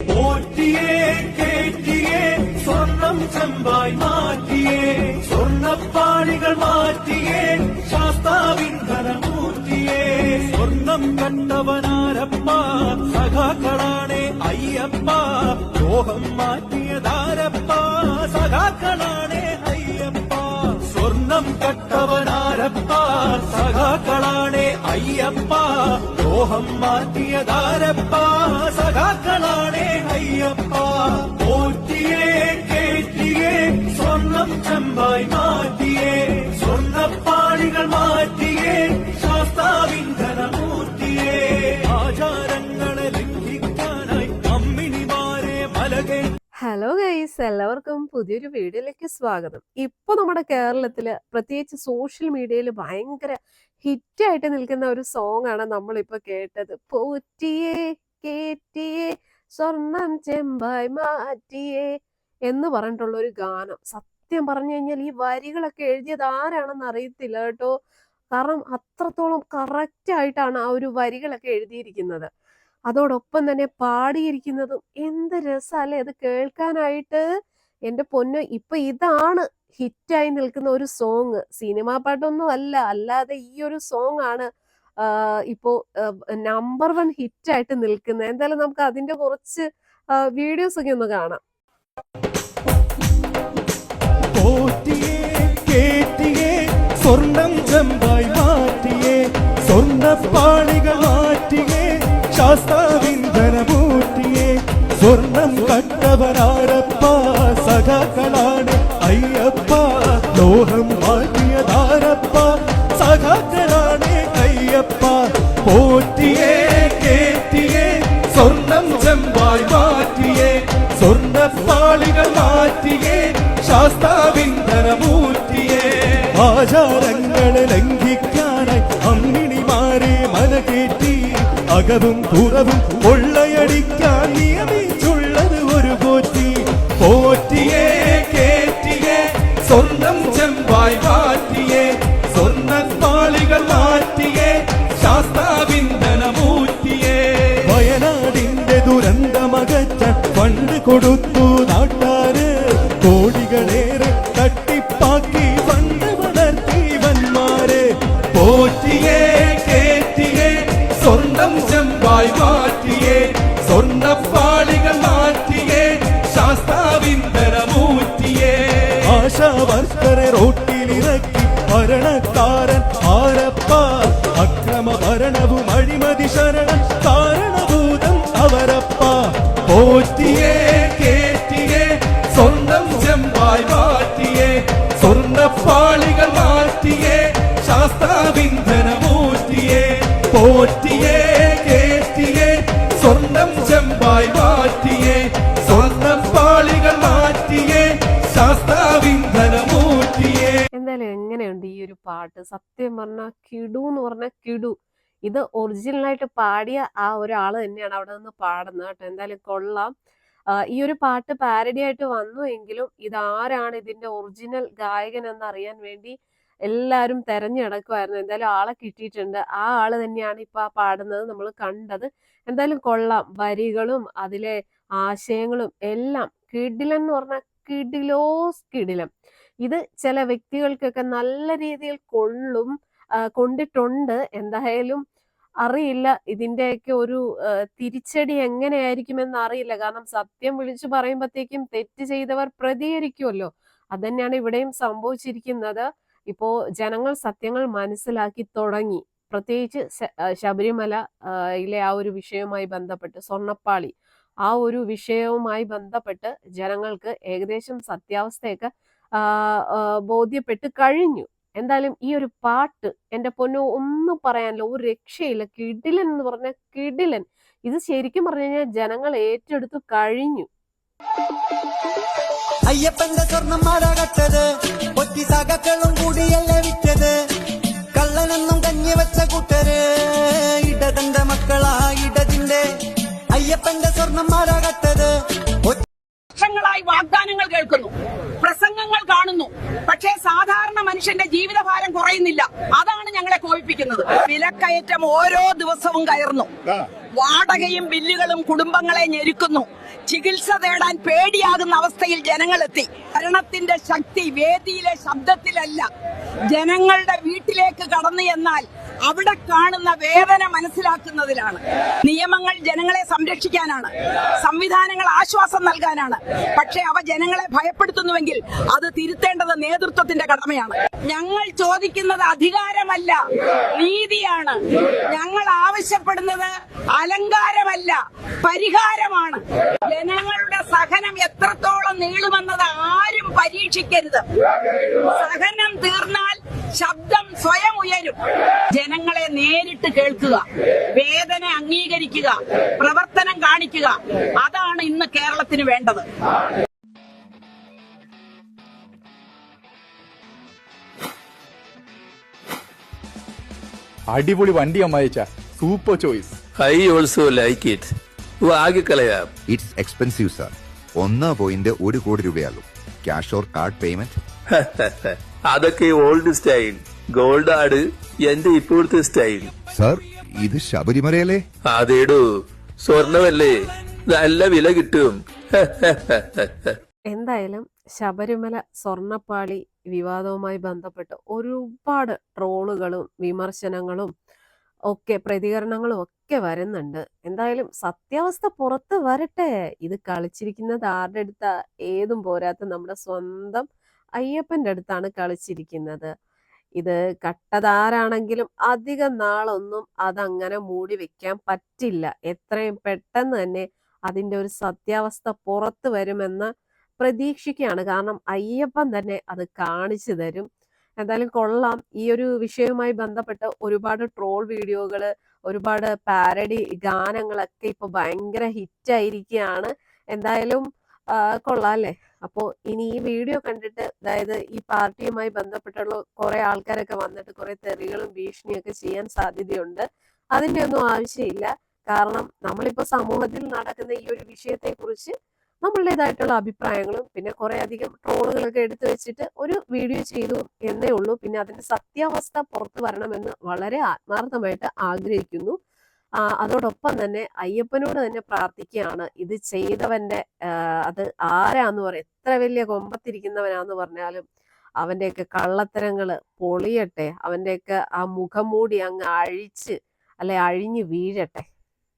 போற்றியே கேட்டியே சொன்னம் செம்பாய் மாற்றியே சொன்ன பாணிகள் மாற்றியே சாஸ்தாவின் கரமூர்த்தியே. சொந்தம் கண்டவனாரப்பா சகாக்களானே ஐயப்பா யோகம் மாற்றியதாரப்பா சகாக்களானே ஐயப்பா. சொர்ணம் கட்டவனாரப்பா சகாக்களானே ஐயப்பா யோகம் மாற்றியதாரப்பா ചെമ്പായി മാറ്റിയേ സ്വർണപ്പാളികൾ മാറ്റിയേ ശാസ്താവിന്ധനമൂർത്തിയേ. ആചാരങ്ങളെ ലംഘിക്കാനായി അമ്മിണിമാരെ മലകെ. ഹലോ ഗൈസ് എല്ലാവർക്കും പുതിയൊരു വീഡിയോയിലേക്ക് സ്വാഗതം. ഇപ്പൊ നമ്മുടെ കേരളത്തിൽ പ്രത്യേകിച്ച് സോഷ്യൽ മീഡിയയിൽ ഭയങ്കര ഹിറ്റായിട്ട് നിൽക്കുന്ന ഒരു സോങ് ആണ് നമ്മളിപ്പോ കേട്ടത്. പോറ്റിയേ കേറ്റിയേ സ്വർണം ചെമ്പായി മാറ്റിയേ എന്ന് പറഞ്ഞിട്ടുള്ള ഒരു ഗാനം. സത്യം പറഞ്ഞു കഴിഞ്ഞാൽ ഈ വരികളൊക്കെ എഴുതിയത് ആരാണെന്ന് അറിയത്തില്ല കേട്ടോ. കാരണം അത്രത്തോളം കറക്റ്റ് ആയിട്ടാണ് ആ ഒരു വരികളൊക്കെ എഴുതിയിരിക്കുന്നത്. അതോടൊപ്പം തന്നെ പാടിയിരിക്കുന്നതും എന്ത് രസമല്ലേ അത് കേൾക്കാനായിട്ട്. എന്റെ പൊന്ന് ഇപ്പൊ ഇതാണ് ഹിറ്റായി നിൽക്കുന്ന ഒരു സോങ് സിനിമാ പാട്ടൊന്നും അല്ല അല്ലാതെ ഈ ഒരു സോങ് ആണ് ഇപ്പോ നമ്പർ വൺ ഹിറ്റായിട്ട് നിൽക്കുന്നത്. എന്തായാലും നമുക്ക് അതിന്റെ കുറച്ച് വീഡിയോസ് ഒക്കെ ഒന്ന് കാണാം. സ്വർണം ചെമ്പായി മാറ്റിയേ സ്വർണപ്പാളികൾ മാറ്റിയേ ശാസ്താവിൻ ധനമൂർത്തിയേ സ്വർണം കട്ടവനാരപ്പ സഖാക്കളാണ് അയ്യപ്പ. ലോഹം മാറ്റിയതാരപ്പ സഖാക്കളാണ് അയ്യപ്പ. പോറ്റിയേ കേറ്റിയേ സ്വർണം ചെമ്പായി മാറ്റിയേ സ്വർണപ്പാളികൾ ആചാരങ്ങളെ ലംഘിക്കാനായി അമ്മിണിമാരെ മനകേറ്റി അകവും പുറവും കൊള്ളയടിക്കാൻ നിയമിച്ചുള്ളത് സ്വർണം ചെമ്പായി മാറ്റിയേ സ്വർണപ്പാളികൾ മാറ്റിയേ ശാസ്താവിന്ദനമൂറ്റിയേ ആശാവർക്കറെ റോട്ടിലിറക്കി ഭരണക്കാരൻ ആരപ്പ അക്രമ ഭരണവും അഴിമതി ശരണം കാരണഭൂതം അവരപ്പ. പോറ്റിയേ കേറ്റിയേ സ്വന്തം ചെമ്പായി മാറ്റിയേ സ്വർണപ്പാളികൾ മാറ്റിയേ ശാസ്താവിൻ ധനമൂർത്തിയേ പാട്ട്. സത്യം പറഞ്ഞാൽ കിടു എന്ന് പറഞ്ഞാൽ കിടു. ഇത് ഒറിജിനലായിട്ട് പാടിയ ആ ഒരാൾ തന്നെയാണ് അവിടെ നിന്ന് പാടുന്നത് കേട്ടോ. എന്തായാലും കൊള്ളാം. ഈ ഒരു പാട്ട് പാരഡി ആയിട്ട് വന്നു എങ്കിലും ഇതാരാണ് ഇതിന്റെ ഒറിജിനൽ ഗായകൻ എന്ന് അറിയാൻ വേണ്ടി എല്ലാവരും തെരഞ്ഞെടുക്കുമായിരുന്നു എന്തായാലും ആളെ കിട്ടിയിട്ടുണ്ട്. ആ ആൾ തന്നെയാണ് ഇപ്പൊ ആ പാടുന്നത് നമ്മൾ കണ്ടത്. എന്തായാലും കൊള്ളാം. വരികളും അതിലെ ആശയങ്ങളും എല്ലാം കിടിലൻ എന്ന് പറഞ്ഞാൽ കിടിലോസ് കിടിലം. ഇത് ചില വ്യക്തികൾക്കൊക്കെ നല്ല രീതിയിൽ കൊള്ളും കൊണ്ടിട്ടുണ്ട്. എന്തായാലും അറിയില്ല ഇതിന്റെയൊക്കെ ഒരു തിരിച്ചടി എങ്ങനെയായിരിക്കുമെന്ന് അറിയില്ല. കാരണം സത്യം വിളിച്ചു പറയുമ്പോഴത്തേക്കും തെറ്റ് ചെയ്തവർ പ്രതികരിക്കുമല്ലോ അതന്നെയാണ് ഇവിടെയും സംഭവിച്ചിരിക്കുന്നത്. ഇപ്പോ ജനങ്ങൾ സത്യങ്ങൾ മനസ്സിലാക്കി തുടങ്ങി. പ്രത്യേകിച്ച് ശബരിമല ഇലെ ആ ഒരു വിഷയവുമായി ബന്ധപ്പെട്ട് സ്വർണപ്പാളി ആ ഒരു വിഷയവുമായി ബന്ധപ്പെട്ട് ജനങ്ങൾക്ക് ഏകദേശം സത്യാവസ്ഥയൊക്കെ ബോധ്യപ്പെട്ട് കഴിഞ്ഞു. എന്തായാലും ഈ ഒരു പാട്ട് എന്റെ പൊന്നു ഒന്നും പറയാനില്ല. ഒരു രക്ഷയില്ല. കിടിലൻ എന്ന് പറഞ്ഞ കിടിലൻ. ഇത് ശരിക്കും പറഞ്ഞു കഴിഞ്ഞാൽ ജനങ്ങൾ ഏറ്റെടുത്തു കഴിഞ്ഞു. അയ്യപ്പന്റെ സ്വർണം മാലാകട്ടത് ഒറ്റി സകക്കളും കൂടിയല്ലേ വിറ്റത്? കള്ളനെന്നും കഞ്ഞി വെച്ച കൂട്ടര്. ഇടതന്റെ മക്കളാ ഇടതിന്റെ. അയ്യപ്പന്റെ സ്വർണം ഒറ്റ വർഷങ്ങളായി വാഗ്ദാനങ്ങൾ കേൾക്കുന്നു. പ്രസംഗങ്ങൾ കാണുന്നു. പക്ഷേ സാധാരണ മനുഷ്യന്റെ ജീവിതഭാരം കുറയുന്നില്ല. അതാണ് ഞങ്ങളെ കോപിപ്പിക്കുന്നത്. വിലക്കയറ്റം ഓരോ ദിവസവും കയറുന്നു. വാടകയും ബില്ലുകളും കുടുംബങ്ങളെ ഞെരുക്കുന്നു. ചികിത്സ തേടാൻ പേടിയാകുന്ന അവസ്ഥയിൽ ജനങ്ങളെത്തി. ഭരണത്തിന്റെ ശക്തി വേദിയിലെ ശബ്ദത്തിലല്ല. ജനങ്ങളുടെ വീട്ടിലേക്ക് കടന്നു എന്നാൽ അവിടെ കാണുന്ന വേദന മനസ്സിലാക്കുന്നതിലാണ്. നിയമങ്ങൾ ജനങ്ങളെ സംരക്ഷിക്കാനാണ്. സംവിധാനങ്ങൾ ആശ്വാസം നൽകാനാണ്. പക്ഷേ അവ ജനങ്ങളെ ഭയപ്പെടുത്തുന്നുവെങ്കിൽ അത് തിരുത്തേണ്ടത് നേതൃത്വത്തിന്റെ കടമയാണ്. ഞങ്ങൾ ചോദിക്കുന്നത് അധികാരമല്ല നീതിയാണ്. ഞങ്ങൾ ആവശ്യപ്പെടുന്നത് അലങ്കാരമല്ല പരിഹാരമാണ്. ജനങ്ങളുടെ സഹനം എത്രത്തോളം നീളുമെന്നത് ആരും പരീക്ഷിക്കരുത്. സഹനം തീർന്നാൽ ശബ്ദം സ്വയം ഉയരും. ജനങ്ങളെ നേരിട്ട് കേൾക്കുക വേദന അംഗീകരിക്കുക പ്രവർത്തനം കാണിക്കുക. അതാണ് ഇന്ന് കേരളത്തിന് വേണ്ടത്. അടിപൊളി വണ്ടി അമ്മയച്ച. Super choice I also like it വാങ്ങിക്കളയാം it's expensive sir ഒന്ന് പോയിന്റ് ഒരു കോടി രൂപയാകും ക്യാഷ് ഓർ കാർഡ് പേയ്മെന്റ് അതൊക്കെ ഓൾഡ് സ്റ്റൈൽ ഗോൾഡ് ആട് എന്റെ ഇപ്പോഴത്തെ സ്റ്റൈൽ സാർ ഇത് ശബരിമലയല്ലേ? അതേടു സ്വർണമല്ലേ നല്ല വില കിട്ടും. എന്തായാലും ശബരിമല സ്വർണപ്പാളി വിവാദവുമായി ബന്ധപ്പെട്ട് ഒരുപാട് ട്രോളുകളും വിമർശനങ്ങളും ഒക്കെ പ്രതികരണങ്ങളും ഒക്കെ വരുന്നുണ്ട്. എന്തായാലും സത്യാവസ്ഥ പുറത്ത് വരട്ടെ. ഇത് കളിച്ചിരിക്കുന്നത് ആരുടെ അടുത്ത? ഏതും പോരാത്ത നമ്മുടെ സ്വന്തം അയ്യപ്പന്റെ അടുത്താണ് കളിച്ചിരിക്കുന്നത്. ഇത് കട്ടതാരാണെങ്കിലും അധികം നാളൊന്നും അതങ്ങനെ മൂടി വെക്കാൻ പറ്റില്ല. എത്രയും പെട്ടെന്ന് തന്നെ അതിന്റെ ഒരു സത്യാവസ്ഥ പുറത്തു വരുമെന്ന് പ്രതീക്ഷിക്കുകയാണ്. കാരണം അയ്യപ്പൻ തന്നെ അത് കാണിച്ചു തരും. എന്തായാലും കൊള്ളാം. ഈ ഒരു വിഷയവുമായി ബന്ധപ്പെട്ട് ഒരുപാട് ട്രോൾ വീഡിയോകൾ ഒരുപാട് പാരഡി ഗാനങ്ങളൊക്കെ ഇപ്പൊ ഭയങ്കര ഹിറ്റായിരിക്കുകയാണ്. എന്തായാലും കൊള്ളാം അല്ലേ? അപ്പോൾ ഇനി ഈ വീഡിയോ കണ്ടിട്ട് അതായത് ഈ പാർട്ടിയുമായി ബന്ധപ്പെട്ടുള്ള കുറെ ആൾക്കാരൊക്കെ വന്നിട്ട് കുറെ തെറികളും ഭീഷണിയൊക്കെ ചെയ്യാൻ സാധ്യതയുണ്ട്. അതിന്റെ ഒന്നും ആവശ്യമില്ല. കാരണം നമ്മളിപ്പോൾ സമൂഹത്തിൽ നടക്കുന്ന ഈ ഒരു വിഷയത്തെക്കുറിച്ച് നമ്മളുടേതായിട്ടുള്ള അഭിപ്രായങ്ങളും പിന്നെ കുറെ അധികം ട്രോളുകളൊക്കെ എടുത്തു വെച്ചിട്ട് ഒരു വീഡിയോ ചെയ്തു എന്നേ ഉള്ളൂ. പിന്നെ അതിന്റെ സത്യാവസ്ഥ പുറത്തു വരണമെന്ന് വളരെ ആത്മാർത്ഥമായിട്ട് ആഗ്രഹിക്കുന്നു. അതോടൊപ്പം തന്നെ അയ്യപ്പനോട് തന്നെ പ്രാർത്ഥിക്കുകയാണ്. ഇത് ചെയ്തവന്റെ അത് ആരാന്ന് പറയും എത്ര വലിയ കൊമ്പത്തിരിക്കുന്നവനാന്ന് പറഞ്ഞാലും അവന്റെയൊക്കെ കള്ളത്തരങ്ങൾ പൊളിയട്ടെ. അവന്റെയൊക്കെ ആ മുഖംമൂടി അങ്ങ് അഴിച്ച് അല്ലെ അഴിഞ്ഞു വീഴട്ടെ.